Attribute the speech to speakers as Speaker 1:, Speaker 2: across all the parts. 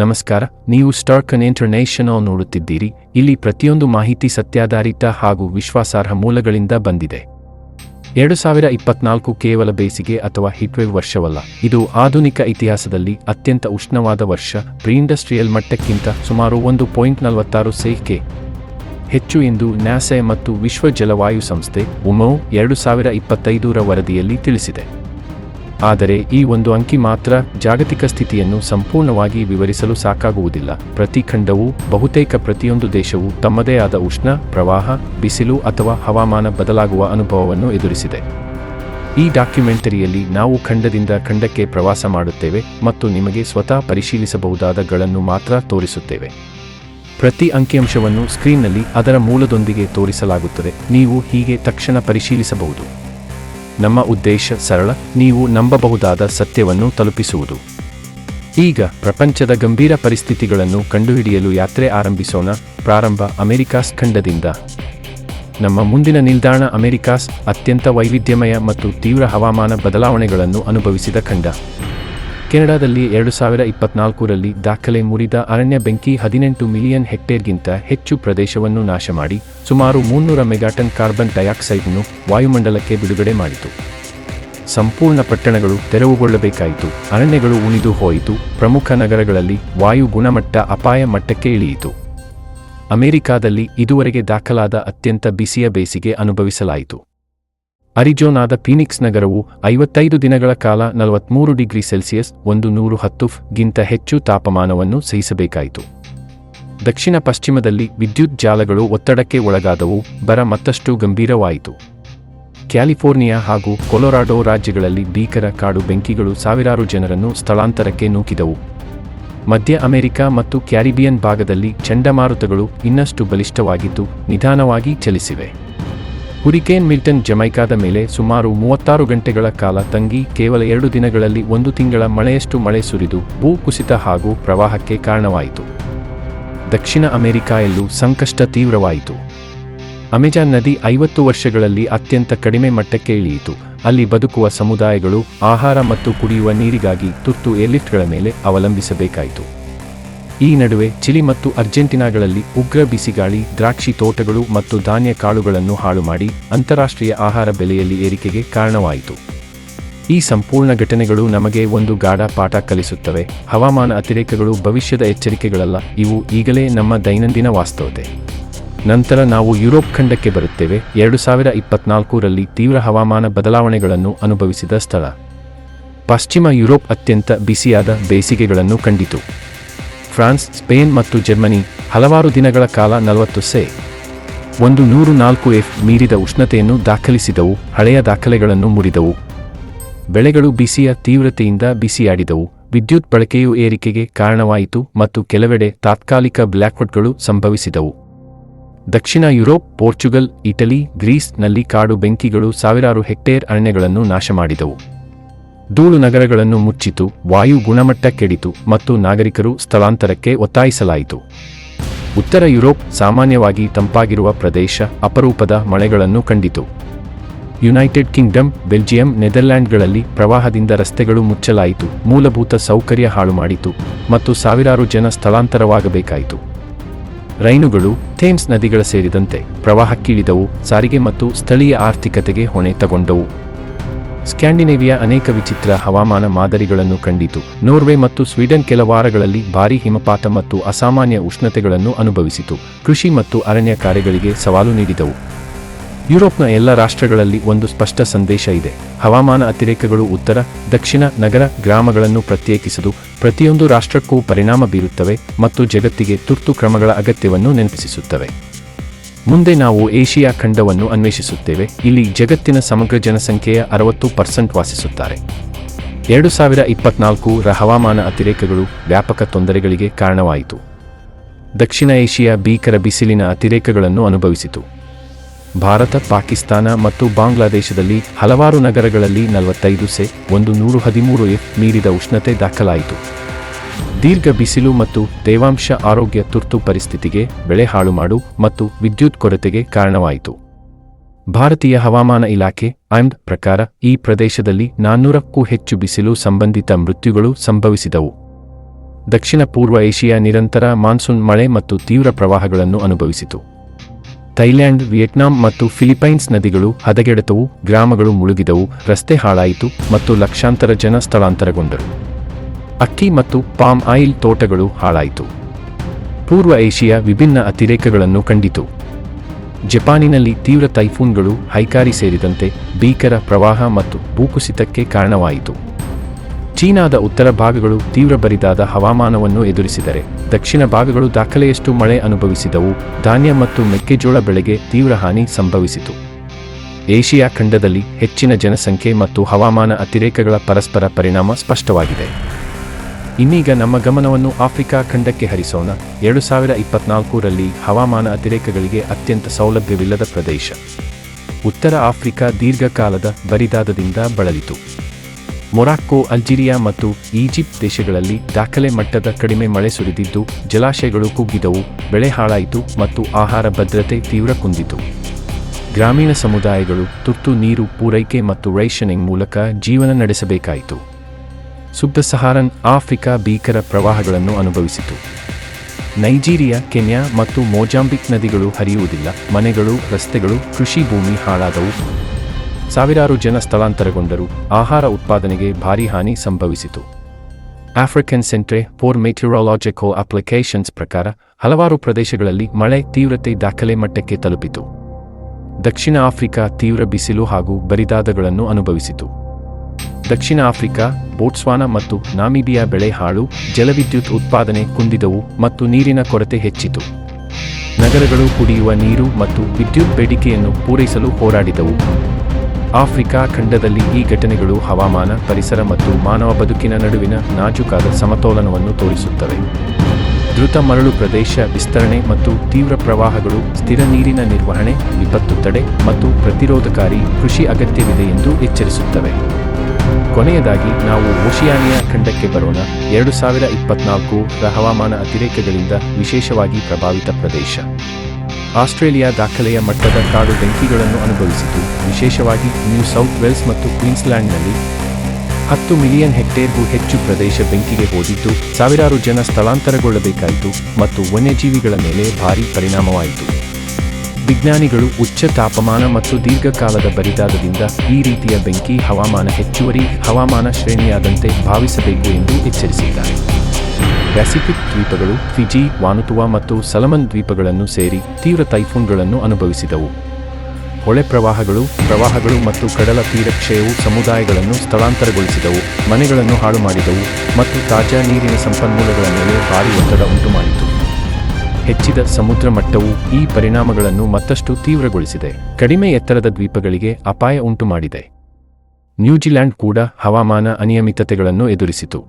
Speaker 1: ನಮಸ್ಕಾರ, ನೀವು ಸ್ಟಾರ್ಕನ್ ಇಂಟರ್ನ್ಯಾಷನಲ್ ನೋಡುತ್ತಿದ್ದೀರಿ. ಇಲ್ಲಿ ಪ್ರತಿಯೊಂದು ಮಾಹಿತಿ ಸತ್ಯಾಧಾರಿತ ಹಾಗೂ ವಿಶ್ವಾಸಾರ್ಹ ಮೂಲಗಳಿಂದ ಬಂದಿದೆ. ಎರಡು ಸಾವಿರ ಇಪ್ಪತ್ನಾಲ್ಕು ಕೇವಲ ಬೇಸಿಗೆ ಅಥವಾ ಹಿಟ್ವೇವ್ ವರ್ಷವಲ್ಲ. ಇದು ಆಧುನಿಕ ಇತಿಹಾಸದಲ್ಲಿ ಅತ್ಯಂತ ಉಷ್ಣವಾದ ವರ್ಷ. ಪ್ರೀಇಂಡಸ್ಟ್ರಿಯಲ್ ಮಟ್ಟಕ್ಕಿಂತ ಸುಮಾರು ಒಂದು ಪಾಯಿಂಟ್ ನಲವತ್ತಾರು ಸೇಕೆ ಹೆಚ್ಚು ಎಂದು ನ್ಯಾಸೆ ಮತ್ತು ವಿಶ್ವ ಜಲವಾಯು ಸಂಸ್ಥೆ, ಉಮೋ, ಎರಡು ಸಾವಿರ ಇಪ್ಪತ್ತೈದರ ವರದಿಯಲ್ಲಿ ತಿಳಿಸಿದೆ. ಆದರೆ ಈ ಒಂದು ಅಂಕಿ ಮಾತ್ರ ಜಾಗತಿಕ ಸ್ಥಿತಿಯನ್ನು ಸಂಪೂರ್ಣವಾಗಿ ವಿವರಿಸಲು ಸಾಕಾಗುವುದಿಲ್ಲ. ಪ್ರತಿ ಖಂಡವು, ಬಹುತೇಕ ಪ್ರತಿಯೊಂದು ದೇಶವು ತಮ್ಮದೇ ಆದ ಉಷ್ಣ, ಪ್ರವಾಹ, ಬಿಸಿಲು ಅಥವಾ ಹವಾಮಾನ ಬದಲಾಗುವ ಅನುಭವವನ್ನು ಎದುರಿಸಿದೆ. ಈ ಡಾಕ್ಯುಮೆಂಟರಿಯಲ್ಲಿ ನಾವು ಖಂಡದಿಂದ ಖಂಡಕ್ಕೆ ಪ್ರವಾಸ ಮಾಡುತ್ತೇವೆ ಮತ್ತು ನಿಮಗೆ ಸ್ವತಃ ಪರಿಶೀಲಿಸಬಹುದಾದಗಳನ್ನು ಮಾತ್ರ ತೋರಿಸುತ್ತೇವೆ. ಪ್ರತಿ ಅಂಕಿಅಂಶವನ್ನು ಸ್ಕ್ರೀನ್ನಲ್ಲಿ ಅದರ ಮೂಲದೊಂದಿಗೆ ತೋರಿಸಲಾಗುತ್ತದೆ. ನೀವು ಹೀಗೆ ತಕ್ಷಣ ಪರಿಶೀಲಿಸಬಹುದು. ನಮ್ಮ ಉದ್ದೇಶ ಸರಳ, ನೀವು ನಂಬಬಹುದಾದ ಸತ್ಯವನ್ನು ತಲುಪಿಸುವುದು. ಈಗ ಪ್ರಪಂಚದ ಗಂಭೀರ ಪರಿಸ್ಥಿತಿಗಳನ್ನು ಕಂಡುಹಿಡಿಯಲು ಯಾತ್ರೆ ಆರಂಭಿಸೋಣ. ಪ್ರಾರಂಭ ಅಮೆರಿಕಾಸ್ ಖಂಡದಿಂದ. ನಮ್ಮ ಮುಂದಿನ ನಿಲ್ದಾಣ ಅಮೆರಿಕಾಸ್ ಅತ್ಯಂತ ವೈವಿಧ್ಯಮಯ ಮತ್ತು ತೀವ್ರ ಹವಾಮಾನ ಬದಲಾವಣೆಗಳನ್ನು ಅನುಭವಿಸಿದ ಖಂಡ. ಕೆನಡಾದಲ್ಲಿ ಎರಡು ಸಾವಿರ ಇಪ್ಪತ್ನಾಲ್ಕರಲ್ಲಿ ದಾಖಲೆ ಮುರಿದ ಅರಣ್ಯ ಬೆಂಕಿ ಹದಿನೆಂಟು ಮಿಲಿಯನ್ ಹೆಕ್ಟೇರ್ಗಿಂತ ಹೆಚ್ಚು ಪ್ರದೇಶವನ್ನು ನಾಶ ಮಾಡಿ ಸುಮಾರು ಮುನ್ನೂರ ಮೆಗಾಟನ್ ಕಾರ್ಬನ್ ಡೈಆಕ್ಸೈಡ್ನ್ನು ವಾಯುಮಂಡಲಕ್ಕೆ ಬಿಡುಗಡೆ ಮಾಡಿತು. ಸಂಪೂರ್ಣ ಪಟ್ಟಣಗಳು ತೆರವುಗೊಳ್ಳಬೇಕಾಯಿತು. ಅರಣ್ಯಗಳು ಉಣಿದು ಹೋಯಿತು. ಪ್ರಮುಖ ನಗರಗಳಲ್ಲಿ ವಾಯು ಗುಣಮಟ್ಟ ಅಪಾಯ ಮಟ್ಟಕ್ಕೆ ಇಳಿಯಿತು. ಅಮೆರಿಕಾದಲ್ಲಿ ಇದುವರೆಗೆ ದಾಖಲಾದ ಅತ್ಯಂತ ಬಿಸಿಯ ಬೇಸಿಗೆ ಅನುಭವಿಸಲಾಯಿತು. ಅರಿಜೋನಾದ ಫೀನಿಕ್ಸ್ ನಗರವು ಐವತ್ತೈದು ದಿನಗಳ ಕಾಲ ನಲವತ್ಮೂರು ಡಿಗ್ರಿ ಸೆಲ್ಸಿಯಸ್ ಒಂದು ನೂರು ಹತ್ತು ಗಿಂತ ಹೆಚ್ಚು ತಾಪಮಾನವನ್ನು ಸಹಿಸಬೇಕಾಯಿತು. ದಕ್ಷಿಣ ಪಶ್ಚಿಮದಲ್ಲಿ ವಿದ್ಯುತ್ ಜಾಲಗಳು ಒತ್ತಡಕ್ಕೆ ಒಳಗಾದವು, ಬರ ಮತ್ತಷ್ಟು ಗಂಭೀರವಾಯಿತು. ಕ್ಯಾಲಿಫೋರ್ನಿಯಾ ಹಾಗೂ ಕೊಲೊರಾಡೋ ರಾಜ್ಯಗಳಲ್ಲಿ ಭೀಕರ ಕಾಡು ಬೆಂಕಿಗಳು ಸಾವಿರಾರು ಜನರನ್ನು ಸ್ಥಳಾಂತರಕ್ಕೆ ನೂಕಿದವು. ಮಧ್ಯ ಅಮೆರಿಕ ಮತ್ತು ಕ್ಯಾರಿಬಿಯನ್ ಭಾಗದಲ್ಲಿ ಚಂಡಮಾರುತಗಳು ಇನ್ನಷ್ಟು ಬಲಿಷ್ಠವಾಗಿದ್ದು ನಿಧಾನವಾಗಿ ಚಲಿಸಿವೆ. ಹುರಿಕೇನ್ ಮಿಲ್ಟನ್ ಜಮೈಕಾದ ಮೇಲೆ ಸುಮಾರು ಮೂವತ್ತಾರು ಗಂಟೆಗಳ ಕಾಲ ತಂಗಿ ಕೇವಲ ಎರಡು ದಿನಗಳಲ್ಲಿ ಒಂದು ತಿಂಗಳ ಮಳೆಯಷ್ಟು ಮಳೆ ಸುರಿದು ಭೂಕುಸಿತ ಹಾಗೂ ಪ್ರವಾಹಕ್ಕೆ ಕಾರಣವಾಯಿತು. ದಕ್ಷಿಣ ಅಮೆರಿಕಾಯಲ್ಲೂ ಸಂಕಷ್ಟ ತೀವ್ರವಾಯಿತು. ಅಮೆಜಾನ್ ನದಿ ಐವತ್ತು ವರ್ಷಗಳಲ್ಲಿ ಅತ್ಯಂತ ಕಡಿಮೆ ಮಟ್ಟಕ್ಕೆ ಇಳಿಯಿತು. ಅಲ್ಲಿ ಬದುಕುವ ಸಮುದಾಯಗಳು ಆಹಾರ ಮತ್ತು ಕುಡಿಯುವ ನೀರಿಗಾಗಿ ತುರ್ತು ಏರ್ಲಿಫ್ಟ್ಗಳ ಮೇಲೆ ಅವಲಂಬಿಸಬೇಕಾಯಿತು. ಈ ನಡುವೆ ಚಿಲಿ ಮತ್ತು ಅರ್ಜೆಂಟಿನಾಗಳಲ್ಲಿ ಉಗ್ರ ಬಿಸಿಗಾಳಿ, ದ್ರಾಕ್ಷಿ ತೋಟಗಳು ಮತ್ತು ಧಾನ್ಯ ಕಾಳುಗಳನ್ನು ಹಾಳು ಮಾಡಿ ಅಂತಾರಾಷ್ಟ್ರೀಯ ಆಹಾರ ಬೆಲೆಯಲ್ಲಿ ಏರಿಕೆಗೆ ಕಾರಣವಾಯಿತು. ಈ ಸಂಪೂರ್ಣ ಘಟನೆಗಳು ನಮಗೆ ಒಂದು ಗಾಢ ಪಾಠ ಕಲಿಸುತ್ತವೆ. ಹವಾಮಾನ ಅತಿರೇಕಗಳು ಭವಿಷ್ಯದ ಎಚ್ಚರಿಕೆಗಳಲ್ಲ, ಇವು ಈಗಲೇ ನಮ್ಮ ದೈನಂದಿನ ವಾಸ್ತವತೆ. ನಂತರ ನಾವು ಯುರೋಪ್ ಖಂಡಕ್ಕೆ ಬರುತ್ತೇವೆ. ಎರಡು ಸಾವಿರ ಇಪ್ಪತ್ನಾಲ್ಕರಲ್ಲಿ ತೀವ್ರ ಹವಾಮಾನ ಬದಲಾವಣೆಗಳನ್ನು ಅನುಭವಿಸಿದ ಸ್ಥಳ. ಪಶ್ಚಿಮ ಯುರೋಪ್ ಅತ್ಯಂತ ಬಿಸಿಯಾದ ಬೇಸಿಗೆಗಳನ್ನು ಕಂಡಿತು. ಫ್ರಾನ್ಸ್, ಸ್ಪೇನ್ ಮತ್ತು ಜರ್ಮನಿ ಹಲವಾರು ದಿನಗಳ ಕಾಲ ನಲವತ್ತು ಸೆ. ಒಂದು ನೂರು ನಾಲ್ಕು ಎಫ್ ಮೀರಿದ ಉಷ್ಣತೆಯನ್ನು ದಾಖಲಿಸಿದವು, ಹಳೆಯ ದಾಖಲೆಗಳನ್ನು ಮುರಿದವು. ಬೆಳೆಗಳು ಬಿಸಿಯ ತೀವ್ರತೆಯಿಂದ ಬಿಸಿಯಾಡಿದವು. ವಿದ್ಯುತ್ ಬಳಕೆಯು ಏರಿಕೆಗೆ ಕಾರಣವಾಯಿತು ಮತ್ತು ಕೆಲವೆಡೆ ತಾತ್ಕಾಲಿಕ ಬ್ಲ್ಯಾಕ್ಔಟ್ಗಳು ಸಂಭವಿಸಿದವು. ದಕ್ಷಿಣ ಯುರೋಪ್, ಪೋರ್ಚುಗಲ್, ಇಟಲಿ, ಗ್ರೀಸ್ನಲ್ಲಿ ಕಾಡು ಬೆಂಕಿಗಳು ಸಾವಿರಾರು ಹೆಕ್ಟೇರ್ ಅರಣ್ಯಗಳನ್ನು ನಾಶ ಮಾಡಿದವು ಧೂಳು ನಗರಗಳನ್ನು ಮುಚ್ಚಿತು, ವಾಯು ಗುಣಮಟ್ಟ ಕೆಡಿತು ಮತ್ತು ನಾಗರಿಕರು ಸ್ಥಳಾಂತರಕ್ಕೆ ಒತ್ತಾಯಿಸಲಾಯಿತು. ಉತ್ತರ ಯುರೋಪ್ ಸಾಮಾನ್ಯವಾಗಿ ತಂಪಾಗಿರುವ ಪ್ರದೇಶ, ಅಪರೂಪದ ಮಳೆಗಳನ್ನು ಕಂಡಿತು. ಯುನೈಟೆಡ್ ಕಿಂಗ್ಡಮ್, ಬೆಲ್ಜಿಯಂ, ನೆದರ್ಲ್ಯಾಂಡ್ಗಳಲ್ಲಿ ಪ್ರವಾಹದಿಂದ ರಸ್ತೆಗಳು ಮುಚ್ಚಲಾಯಿತು, ಮೂಲಭೂತ ಸೌಕರ್ಯ ಹಾಳು ಮಾಡಿತು ಮತ್ತು ಸಾವಿರಾರು ಜನ ಸ್ಥಳಾಂತರವಾಗಬೇಕಾಯಿತು. ರೈನುಗಳು, ಥೇಮ್ಸ್ ನದಿಗಳ ಸೇರಿದಂತೆ ಪ್ರವಾಹಕ್ಕಿಳಿದವು ಸಾರಿಗೆ ಮತ್ತು ಸ್ಥಳೀಯ ಆರ್ಥಿಕತೆಗೆ ಹೊಣೆ ತಗೊಂಡವು. ಸ್ಕ್ಯಾಂಡಿನೇವಿಯಾ ಅನೇಕ ವಿಚಿತ್ರ ಹವಾಮಾನ ಮಾದರಿಗಳನ್ನು ಕಂಡಿತು. ನೋರ್ವೆ ಮತ್ತು ಸ್ವೀಡನ್ ಕೆಲ ವಾರಗಳಲ್ಲಿ ಭಾರೀ ಹಿಮಪಾತ ಮತ್ತು ಅಸಾಮಾನ್ಯ ಉಷ್ಣತೆಗಳನ್ನು ಅನುಭವಿಸಿತು. ಕೃಷಿ ಮತ್ತು ಅರಣ್ಯ ಕಾರ್ಯಗಳಿಗೆ ಸವಾಲು ನೀಡಿದವು. ಯುರೋಪ್ನ ಎಲ್ಲ ರಾಷ್ಟ್ರಗಳಲ್ಲಿ ಒಂದು ಸ್ಪಷ್ಟ ಸಂದೇಶ ಇದೆ. ಹವಾಮಾನ ಅತಿರೇಕಗಳು ಉತ್ತರ, ದಕ್ಷಿಣ, ನಗರ, ಗ್ರಾಮಗಳನ್ನು ಪ್ರತ್ಯೇಕಿಸಲು ಪ್ರತಿಯೊಂದು ರಾಷ್ಟ್ರಕ್ಕೂ ಪರಿಣಾಮ ಬೀರುತ್ತವೆ ಮತ್ತು ಜಗತ್ತಿಗೆ ತುರ್ತು ಕ್ರಮಗಳ ಅಗತ್ಯವನ್ನು ನೆನಪಿಸುತ್ತವೆ. ಮುಂದೆ ನಾವು ಏಷಿಯಾ ಖಂಡವನ್ನು ಅನ್ವೇಷಿಸುತ್ತೇವೆ. ಇಲ್ಲಿ ಜಗತ್ತಿನ ಸಮಗ್ರ ಜನಸಂಖ್ಯೆಯ ಅರವತ್ತು ಪರ್ಸೆಂಟ್ ವಾಸಿಸುತ್ತಾರೆ. ಎರಡು ಸಾವಿರ ಇಪ್ಪತ್ನಾಲ್ಕು ರ ಹವಾಮಾನ ಅತಿರೇಕಗಳು ವ್ಯಾಪಕ ತೊಂದರೆಗಳಿಗೆ ಕಾರಣವಾಯಿತು. ದಕ್ಷಿಣ ಏಷಿಯಾ ಭೀಕರ ಬಿಸಿಲಿನ ಅತಿರೇಕಗಳನ್ನು ಅನುಭವಿಸಿತು. ಭಾರತ, ಪಾಕಿಸ್ತಾನ ಮತ್ತು ಬಾಂಗ್ಲಾದೇಶದಲ್ಲಿ ಹಲವಾರು ನಗರಗಳಲ್ಲಿ ನಲವತ್ತೈದು ಸೆ ಒಂದು ನೂರು ಹದಿಮೂರು ಎಫ್ ಮೀರಿದ ಉಷ್ಣತೆ ದಾಖಲಾಯಿತು. ದೀರ್ಘ ಬಿಸಿಲು ಮತ್ತು ತೇವಾಂಶ ಆರೋಗ್ಯ ತುರ್ತು ಪರಿಸ್ಥಿತಿಗೆ ಬೆಳೆ ಹಾಳುಮಾಡು ಮತ್ತು ವಿದ್ಯುತ್ ಕೊರತೆಗೆ ಕಾರಣವಾಯಿತು. ಭಾರತೀಯ ಹವಾಮಾನ ಇಲಾಖೆ ಐಮ್ಡ್ ಪ್ರಕಾರ ಈ ಪ್ರದೇಶದಲ್ಲಿ ನಾನ್ನೂರಕ್ಕೂ ಹೆಚ್ಚು ಬಿಸಿಲು ಸಂಬಂಧಿತ ಮೃತ್ಯುಗಳು ಸಂಭವಿಸಿದವು. ದಕ್ಷಿಣ ಪೂರ್ವ ಏಷ್ಯಾ ನಿರಂತರ ಮಾನ್ಸೂನ್ ಮಳೆ ಮತ್ತು ತೀವ್ರ ಪ್ರವಾಹಗಳನ್ನು ಅನುಭವಿಸಿತು. ಥೈಲ್ಯಾಂಡ್, ವಿಯೆಟ್ನಾಂ ಮತ್ತು ಫಿಲಿಪೈನ್ಸ್ ನದಿಗಳು ಹದಗೆಡೆತವು, ಗ್ರಾಮಗಳು ಮುಳುಗಿದವು, ರಸ್ತೆ ಹಾಳಾಯಿತು ಮತ್ತು ಲಕ್ಷಾಂತರ ಜನ ಸ್ಥಳಾಂತರಗೊಂಡರು. ಅಕ್ಕಿ ಮತ್ತು ಪಾಮ್ ಆಯಿಲ್ ತೋಟಗಳು ಹಾಳಾಯಿತು. ಪೂರ್ವ ಏಷ್ಯಾ ವಿಭಿನ್ನ ಅತಿರೇಕಗಳನ್ನು ಕಂಡಿತು. ಜಪಾನಿನಲ್ಲಿ ತೀವ್ರ ತೈಫೂನ್ಗಳು ಹೈಕಾರಿ ಸೇರಿದಂತೆ ಭೀಕರ ಪ್ರವಾಹ ಮತ್ತು ಭೂಕುಸಿತಕ್ಕೆ ಕಾರಣವಾಯಿತು. ಚೀನಾದ ಉತ್ತರ ಭಾಗಗಳು ತೀವ್ರ ಬರಿದಾದ ಹವಾಮಾನವನ್ನು ಎದುರಿಸಿದರೆ, ದಕ್ಷಿಣ ಭಾಗಗಳು ದಾಖಲೆಯಷ್ಟು ಮಳೆ ಅನುಭವಿಸಿದವು, ಧಾನ್ಯ ಮತ್ತು ಮೆಕ್ಕೆಜೋಳ ಬೆಳೆಗೆ ತೀವ್ರ ಹಾನಿ ಸಂಭವಿಸಿತು. ಏಷ್ಯಾ ಖಂಡದಲ್ಲಿ ಹೆಚ್ಚಿನ ಜನಸಂಖ್ಯೆ ಮತ್ತು ಹವಾಮಾನ ಅತಿರೇಕಗಳ ಪರಸ್ಪರ ಪರಿಣಾಮ ಸ್ಪಷ್ಟವಾಗಿದೆ. ಇನ್ನೀಗ ನಮ್ಮ ಗಮನವನ್ನು ಆಫ್ರಿಕಾ ಖಂಡಕ್ಕೆ ಹರಿಸೋಣ. ಎರಡು ಸಾವಿರ ಇಪ್ಪತ್ನಾಲ್ಕರಲ್ಲಿ ಹವಾಮಾನ ಅತಿರೇಕಗಳಿಗೆ ಅತ್ಯಂತ ಸೌಲಭ್ಯವಿಲ್ಲದ ಪ್ರದೇಶ. ಉತ್ತರ ಆಫ್ರಿಕಾ ದೀರ್ಘಕಾಲದ ಬರಿದಾದದಿಂದ ಬಳಲಿತು. ಮೊರಾಕ್ಕೋ, ಅಲ್ಜೀರಿಯಾ ಮತ್ತು ಈಜಿಪ್ಟ್ ದೇಶಗಳಲ್ಲಿ ದಾಖಲೆ ಮಟ್ಟದ ಕಡಿಮೆ ಮಳೆ ಸುರಿದಿದ್ದು, ಜಲಾಶಯಗಳು ಕುಗ್ಗಿದವು, ಬೆಳೆ ಹಾಳಾಯಿತು ಮತ್ತು ಆಹಾರ ಭದ್ರತೆ ತೀವ್ರ ಕುಂದಿತು. ಗ್ರಾಮೀಣ ಸಮುದಾಯಗಳು ತುರ್ತು ನೀರು ಪೂರೈಕೆ ಮತ್ತು ರೈಷನಿಂಗ್ ಮೂಲಕ ಜೀವನ ನಡೆಸಬೇಕಾಯಿತು. ಸುಬ್ಧ ಸಹಾರನ್ ಆಫ್ರಿಕಾ ಭೀಕರ ಪ್ರವಾಹಗಳನ್ನು ಅನುಭವಿಸಿತು. ನೈಜೀರಿಯಾ, ಕೆನ್ಯಾ ಮತ್ತು ಮೊಜಾಂಬಿಕ್ ನದಿಗಳು ಹರಿಯುವುದಿಲ್ಲ. ಮನೆಗಳು, ರಸ್ತೆಗಳು, ಕೃಷಿ ಭೂಮಿ ಹಾಳಾದವು. ಸಾವಿರಾರು ಜನ ಸ್ಥಳಾಂತರಗೊಂಡರು. ಆಹಾರ ಉತ್ಪಾದನೆಗೆ ಭಾರಿ ಹಾನಿ ಸಂಭವಿಸಿತು. African centre for meteorological applications ಪ್ರಕಾರ ಹಲವಾರು ಪ್ರದೇಶಗಳಲ್ಲಿ ಮಳೆ ತೀವ್ರತೆ ದಾಖಲೆ ಮಟ್ಟಕ್ಕೆ ತಲುಪಿತು. ದಕ್ಷಿಣ ಆಫ್ರಿಕಾ ತೀವ್ರ ಬಿಸಿಲು ಹಾಗೂ ಬರಿದಾದಗಳನ್ನು ಅನುಭವಿಸಿತು. ದಕ್ಷಿಣ ಆಫ್ರಿಕಾ, ಬೋಟ್ಸ್ವಾನಾ ಮತ್ತು ನಾಮಿಬಿಯಾ ಬೆಳೆ ಹಾಳು, ಜಲವಿದ್ಯುತ್ ಉತ್ಪಾದನೆ ಕುಂದಿದವು ಮತ್ತು ನೀರಿನ ಕೊರತೆ ಹೆಚ್ಚಿತು. ನಗರಗಳು ಕುಡಿಯುವ ನೀರು ಮತ್ತು ವಿದ್ಯುತ್ ಬೇಡಿಕೆಯನ್ನು ಪೂರೈಸಲು ಹೋರಾಡಿದವು. ಆಫ್ರಿಕಾ ಖಂಡದಲ್ಲಿ ಈ ಘಟನೆಗಳು ಹವಾಮಾನ, ಪರಿಸರ ಮತ್ತು ಮಾನವ ಬದುಕಿನ ನಡುವಿನ ನಾಜೂಕಾದ ಸಮತೋಲನವನ್ನು ತೋರಿಸುತ್ತವೆ. ದ್ರುತ ಮರಳು ಪ್ರದೇಶ ವಿಸ್ತರಣೆ ಮತ್ತು ತೀವ್ರ ಪ್ರವಾಹಗಳು, ಸ್ಥಿರ ನೀರಿನ ನಿರ್ವಹಣೆ, ವಿಪತ್ತು ತಡೆ ಮತ್ತು ಪ್ರತಿರೋಧಕಾರಿ ಕೃಷಿ ಅಗತ್ಯವಿದೆ ಎಂದು ಎಚ್ಚರಿಸುತ್ತವೆ. ಕೊನೆಯದಾಗಿ ನಾವು ಓಷಿಯಾನಿಯಾ ಖಂಡಕ್ಕೆ ಬರೋಣ. ಎರಡು ಸಾವಿರ ಇಪ್ಪತ್ನಾಲ್ಕು ಹವಾಮಾನ ಅತಿರೇಕಗಳಿಂದ ವಿಶೇಷವಾಗಿ ಪ್ರಭಾವಿತ ಪ್ರದೇಶ. ಆಸ್ಟ್ರೇಲಿಯಾ ದಾಖಲೆಯ ಮಟ್ಟದ ಕಾಡು ಬೆಂಕಿಗಳನ್ನು ಅನುಭವಿಸಿತು. ವಿಶೇಷವಾಗಿ ನ್ಯೂ ಸೌತ್ ವೇಲ್ಸ್ ಮತ್ತು ಕ್ವೀನ್ಸ್ಲ್ಯಾಂಡ್ನಲ್ಲಿ ಹತ್ತು ಮಿಲಿಯನ್ ಹೆಕ್ಟೇರ್ಗೂ ಹೆಚ್ಚು ಪ್ರದೇಶ ಬೆಂಕಿಗೆ ಹೋದಿದ್ದು, ಸಾವಿರಾರು ಜನ ಸ್ಥಳಾಂತರಗೊಳ್ಳಬೇಕಾಯಿತು ಮತ್ತು ವನ್ಯಜೀವಿಗಳ ಮೇಲೆ ಭಾರೀ ಪರಿಣಾಮವಾಯಿತು. ವಿಜ್ಞಾನಿಗಳು ಉಚ್ಚ ತಾಪಮಾನ ಮತ್ತು ದೀರ್ಘಕಾಲದ ಬರಿದಾದದಿಂದ ಈ ರೀತಿಯ ಬೆಂಕಿ ಹವಾಮಾನ ಹೆಚ್ಚುವರಿ ಹವಾಮಾನ ಶ್ರೇಣಿಯಾದಂತೆ ಭಾವಿಸಬೇಕು ಎಂದು ಎಚ್ಚರಿಸಿದ್ದಾರೆ. ಪೆಸಿಫಿಕ್ ದ್ವೀಪಗಳು, ಫಿಜಿ, ವಾನುತುವಾ ಮತ್ತು ಸಲಮನ್ ದ್ವೀಪಗಳನ್ನು ಸೇರಿ ತೀವ್ರ ತೈಫೂನ್ಗಳನ್ನು ಅನುಭವಿಸಿದವು. ಹೊಳೆ ಪ್ರವಾಹಗಳು ಪ್ರವಾಹಗಳು ಮತ್ತು ಕಡಲ ತೀರ ಕ್ಷಯವು ಸಮುದಾಯಗಳನ್ನು ಸ್ಥಳಾಂತರಗೊಳಿಸಿದವು, ಮನೆಗಳನ್ನು ಹಾಳು ಮಾಡಿದವು ಮತ್ತು ತಾಜಾ ನೀರಿನ ಸಂಪನ್ಮೂಲಗಳ ಮೇಲೆ ಭಾರಿ ಒತ್ತಡ ಉಂಟುಮಾಡಿತು. ಹೆಚ್ಚಿದ ಸಮುದ್ರ ಮಟ್ಟವು ಈ ಪರಿಣಾಮಗಳನ್ನು ಮತ್ತಷ್ಟು ತೀವ್ರಗೊಳಿಸಿದೆ. ಕಡಿಮೆ ಎತ್ತರದ ದ್ವೀಪಗಳಿಗೆ ಅಪಾಯ ಉಂಟುಮಾಡಿದೆ. ನ್ಯೂಜಿಲೆಂಡ್ ಕೂಡ ಹವಾಮಾನ ಅನಿಯಮಿತತೆಗಳನ್ನು ಎದುರಿಸಿತು.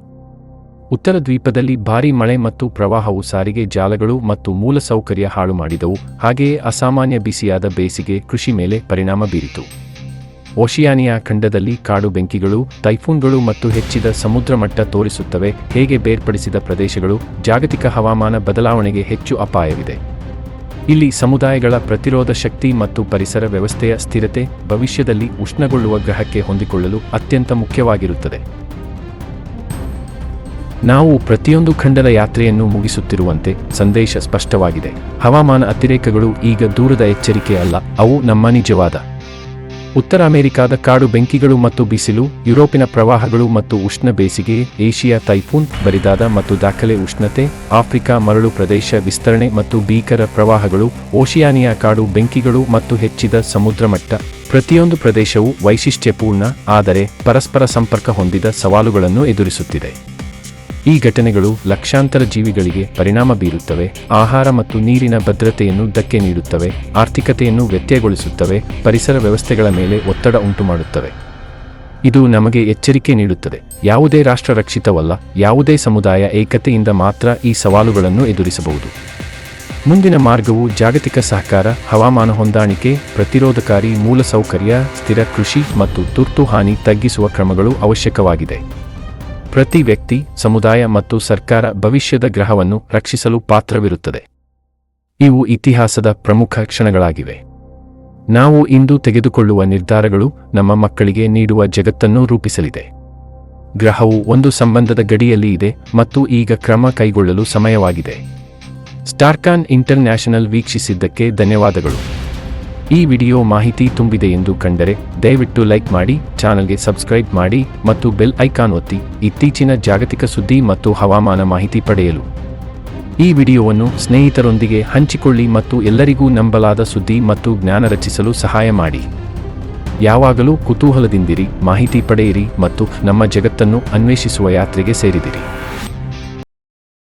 Speaker 1: ಉತ್ತರ ದ್ವೀಪದಲ್ಲಿ ಭಾರೀ ಮಳೆ ಮತ್ತು ಪ್ರವಾಹವು ಸಾರಿಗೆ ಜಾಲಗಳು ಮತ್ತು ಮೂಲಸೌಕರ್ಯ ಹಾಳು ಮಾಡಿದವು ಹಾಗೆಯೇ ಅಸಾಮಾನ್ಯ ಬಿಸಿಯಾದ ಬೇಸಿಗೆ ಕೃಷಿ ಮೇಲೆ ಪರಿಣಾಮ ಬೀರಿತು. ಓಷಿಯಾನಿಯಾ ಖಂಡದಲ್ಲಿ ಕಾಡು ಬೆಂಕಿಗಳು, ಟೈಫೂನ್ಗಳು ಮತ್ತು ಹೆಚ್ಚಿದ ಸಮುದ್ರ ಮಟ್ಟ ತೋರಿಸುತ್ತವೆ. ಹೇಗೆ ಬೇರ್ಪಡಿಸಿದ ಪ್ರದೇಶಗಳು ಜಾಗತಿಕ ಹವಾಮಾನ ಬದಲಾವಣೆಗೆ ಹೆಚ್ಚು ಅಪಾಯವಿದೆ. ಇಲ್ಲಿ ಸಮುದಾಯಗಳ ಪ್ರತಿರೋಧ ಶಕ್ತಿ ಮತ್ತು ಪರಿಸರ ವ್ಯವಸ್ಥೆಯ ಸ್ಥಿರತೆ ಭವಿಷ್ಯದಲ್ಲಿ ಉಷ್ಣಗೊಳ್ಳುವ ಗ್ರಹಕ್ಕೆ ಹೊಂದಿಕೊಳ್ಳಲು ಅತ್ಯಂತ ಮುಖ್ಯವಾಗಿರುತ್ತದೆ. ನಾವು ಪ್ರತಿಯೊಂದು ಖಂಡದ ಯಾತ್ರೆಯನ್ನು ಮುಗಿಸುತ್ತಿರುವಂತೆ ಸಂದೇಶ ಸ್ಪಷ್ಟವಾಗಿದೆ. ಹವಾಮಾನ ಅತಿರೇಕಗಳು ಈಗ ದೂರದ ಎಚ್ಚರಿಕೆ ಅಲ್ಲ. ಅವು ನಮ್ಮ ನಿಜವಾದ ಉತ್ತರ ಅಮೆರಿಕಾದ ಕಾಡು ಬೆಂಕಿಗಳು ಮತ್ತು ಬಿಸಿಲು, ಯುರೋಪಿನ ಪ್ರವಾಹಗಳು ಮತ್ತು ಉಷ್ಣ ಬೇಸಿಗೆ, ಏಷಿಯಾ ತೈಫೂನ್ ಬರಿದಾದ ಮತ್ತು ದಾಖಲೆ ಉಷ್ಣತೆ, ಆಫ್ರಿಕಾ ಮರಳು ಪ್ರದೇಶ ವಿಸ್ತರಣೆ ಮತ್ತು ಭೀಕರ ಪ್ರವಾಹಗಳು, ಓಷಿಯಾನಿಯಾ ಕಾಡು ಬೆಂಕಿಗಳು ಮತ್ತು ಹೆಚ್ಚಿದ ಸಮುದ್ರ ಮಟ್ಟ. ಪ್ರತಿಯೊಂದು ಪ್ರದೇಶವು ವೈಶಿಷ್ಟ್ಯಪೂರ್ಣ, ಆದರೆ ಪರಸ್ಪರ ಸಂಪರ್ಕ ಹೊಂದಿದ ಸವಾಲುಗಳನ್ನು ಎದುರಿಸುತ್ತಿದೆ. ಈ ಘಟನೆಗಳು ಲಕ್ಷಾಂತರ ಜೀವಿಗಳಿಗೆ ಪರಿಣಾಮ ಬೀರುತ್ತವೆ. ಆಹಾರ ಮತ್ತು ನೀರಿನ ಭದ್ರತೆಯನ್ನು ಧಕ್ಕೆ ನೀಡುತ್ತವೆ. ಆರ್ಥಿಕತೆಯನ್ನು ವ್ಯತ್ಯಯಗೊಳಿಸುತ್ತವೆ. ಪರಿಸರ ವ್ಯವಸ್ಥೆಗಳ ಮೇಲೆ ಒತ್ತಡ ಉಂಟುಮಾಡುತ್ತವೆ. ಇದು ನಮಗೆ ಎಚ್ಚರಿಕೆ ನೀಡುತ್ತದೆ. ಯಾವುದೇ ರಾಷ್ಟ್ರ ರಕ್ಷಿತವಲ್ಲ ಯಾವುದೇ ಸಮುದಾಯ ಏಕತೆಯಿಂದ ಮಾತ್ರ ಈ ಸವಾಲುಗಳನ್ನು ಎದುರಿಸಬಹುದು. ಮುಂದಿನ ಮಾರ್ಗವು ಜಾಗತಿಕ ಸಹಕಾರ, ಹವಾಮಾನ ಹೊಂದಾಣಿಕೆ, ಪ್ರತಿರೋಧಕಾರಿ ಮೂಲಸೌಕರ್ಯ, ಸ್ಥಿರ ಕೃಷಿ ಮತ್ತು ತುರ್ತು ಹಾನಿ ತಗ್ಗಿಸುವ ಕ್ರಮಗಳು ಅವಶ್ಯಕವಾಗಿದೆ. ಪ್ರತಿ ವ್ಯಕ್ತಿ, ಸಮುದಾಯ ಮತ್ತು ಸರ್ಕಾರ ಭವಿಷ್ಯದ ಗ್ರಹವನ್ನು ರಕ್ಷಿಸಲು ಪಾತ್ರವಿರುತ್ತದೆ. ಇವು ಇತಿಹಾಸದ ಪ್ರಮುಖ ಕ್ಷಣಗಳಾಗಿವೆ. ನಾವು ಇಂದು ತೆಗೆದುಕೊಳ್ಳುವ ನಿರ್ಧಾರಗಳು ನಮ್ಮ ಮಕ್ಕಳಿಗೆ ನೀಡುವ ಜಗತ್ತನ್ನು ರೂಪಿಸಲಿದೆ. ಗ್ರಹವು ಒಂದು ಸಂಬಂಧದ ಗಡಿಯಲ್ಲಿ ಇದೆ ಮತ್ತು ಈಗ ಕ್ರಮ ಕೈಗೊಳ್ಳಲು ಸಮಯವಾಗಿದೆ. ಸ್ಟಾರ್ಕಾನ್ ಇಂಟರ್ನ್ಯಾಷನಲ್ ವೀಕ್ಷಿಸಿದ್ದಕ್ಕೆ ಧನ್ಯವಾದಗಳು. ಈ ವಿಡಿಯೋ ಮಾಹಿತಿ ತುಂಬಿದೆ ಎಂದು ಕಂಡರೆ ದಯವಿಟ್ಟು ಲೈಕ್ ಮಾಡಿ, ಚಾನಲ್ಗೆ ಸಬ್ಸ್ಕ್ರೈಬ್ ಮಾಡಿ ಮತ್ತು ಬೆಲ್ ಐಕಾನ್ ಒತ್ತಿ ಇತ್ತೀಚಿನ ಜಾಗತಿಕ ಸುದ್ದಿ ಮತ್ತು ಹವಾಮಾನ ಮಾಹಿತಿ ಪಡೆಯಲು. ಈ ವಿಡಿಯೋವನ್ನು ಸ್ನೇಹಿತರೊಂದಿಗೆ ಹಂಚಿಕೊಳ್ಳಿ ಮತ್ತು ಎಲ್ಲರಿಗೂ ನಂಬಲಾದ ಸುದ್ದಿ ಮತ್ತು ಜ್ಞಾನ ರಚಿಸಲು ಸಹಾಯ ಮಾಡಿ. ಯಾವಾಗಲೂ ಕುತೂಹಲದಿಂದಿರಿ, ಮಾಹಿತಿ ಪಡೆಯಿರಿ ಮತ್ತು ನಮ್ಮ ಜಗತ್ತನ್ನು ಅನ್ವೇಷಿಸುವ ಯಾತ್ರೆಗೆ ಸೇರಿದಿರಿ.